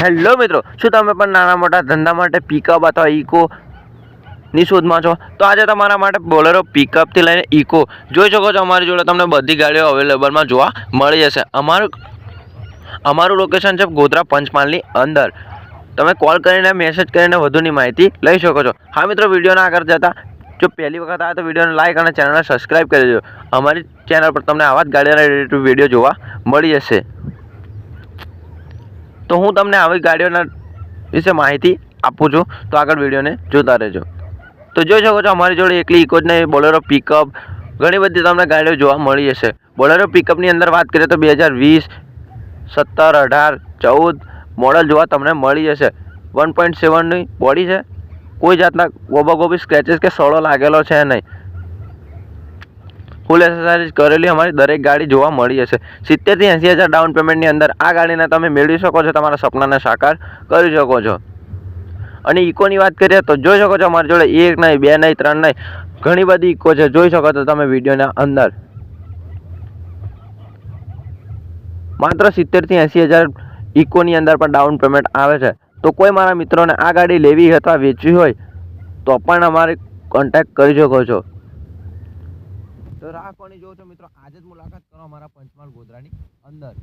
Hello મિત્રો, શું તમે પણ નાના મોટા ધંધા માટે પિકઅપ અથવા ઇકો ની શોધમાં છો? તો આજે તમારા માટે બોલેરો પિકઅપથી લઈને ઇકો જોઈ શકો છો, અમારી જોડે તમને બધી ગાડીઓ અવેલેબલમાં જોવા મળી જશે. અમારું અમારું લોકેશન છે ગોધરા પંચમહાલની અંદર. તમે કોલ કરીને મેસેજ કરીને વધુની માહિતી લઈ શકો છો. હા મિત્રો, વિડીયોના આગળ જતાં જો પહેલી વખત આવે તો વિડીયોને લાઇક અને ચેનલને સબસ્ક્રાઈબ કરી દેજો. અમારી ચેનલ પર તમને આવા જ ગાડીઓના રિલેટેડ વીડિયો જોવા મળી જશે. તો હું તમને આવી ગાડીઓના વિશે માહિતી આપું છું. તો આગળ વિડીયોને જોતા રહેજો. તો જોઈ શકો છો અમારી જોડે એકલી ઇકો જ નહીં બોલેરો પિકઅપ ઘણી બધી તમને ગાડીઓ જોવા મળી જશે બોલેરો પિકઅપની અંદર વાત કરીએ તો બે હજાર વીસ, સત્તર, અઢાર, ચૌદ મોડલ જોવા તમને મળી જશે. વન પોઈન્ટ સેવનની બોડી છે. કોઈ જાતના ગોબા ગોબી સ્ક્રેચીસ કે સડો લાગેલો છે નહીં. ફૂલ એસેસરીઝ કરેલી અમારી, દરેક ગાડી જોવા મળી જશે સિત્તેરથી એંસી હજાર ડાઉન પેમેન્ટની અંદર આ ગાડીને તમે મેળવી શકો છો, તમારા સપનાને સાકાર કરી શકો છો. અને ઇકોની વાત કરીએ તો જોઈ શકો છો અમારી જોડે એક નહીં, બે નહીં, ત્રણ નહીં, ઘણી બધી ઇકો છે. જોઈ શકો છો તમે વિડીયોના અંદર. માત્ર સિત્તેરથી એંસી હજાર ઇકોની અંદર પણ ડાઉન પેમેન્ટ આવે છે. તો કોઈ મારા મિત્રોને આ ગાડી લેવી અથવા વેચવી હોય, તો પણ અમારે કોન્ટેક્ટ કરી શકો છો. તો રાહ કોની જોવો છો મિત્રો? આજે જ મુલાકાત કરો અમારા પંચમહાલ ગોધરાની અંદર.